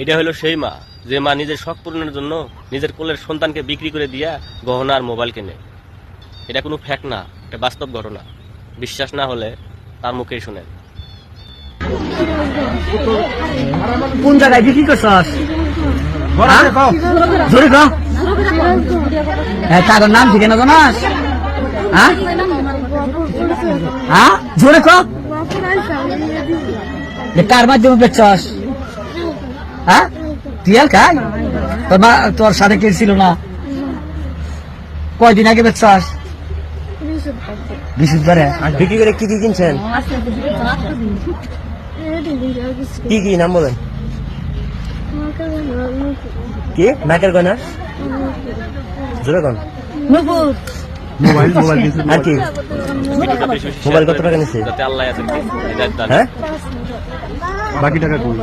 এটা হলো সেই মা যে মা নিজের শখ পূরণের জন্য নিজের কোলের সন্তানকে বিক্রি করে দিয়া গহনা আর মোবাইল কেনে। এটা কোনো ফ্যাক্ট না এটা বাস্তব ঘটনা। বিশ্বাস না হলে তার মুখেই শুনেন। কোন জায়গায় বিক্রি করছস? হ্যাঁ? জোরে কও। হ্যাঁ তার নাম ঠিক না জানাস? হ্যাঁ? হ্যাঁ? জোরে কার মাধ্যমে বেচছস? হ্যাঁ? টিয়াল খাই? তোর মা তোর সাথে কে ছিল না। কয়দিন আগে বেচছস? বিশুদ্ধ ধরে বিক্রি করে কি কি কিনছেন? কি কি নাম বলেন? কি? নাকের গয়না জোরে মোবাইল মোবাইল আর কি? মোবাইল কত টাকা দান হ্যাঁ? বাকি টাকা কই?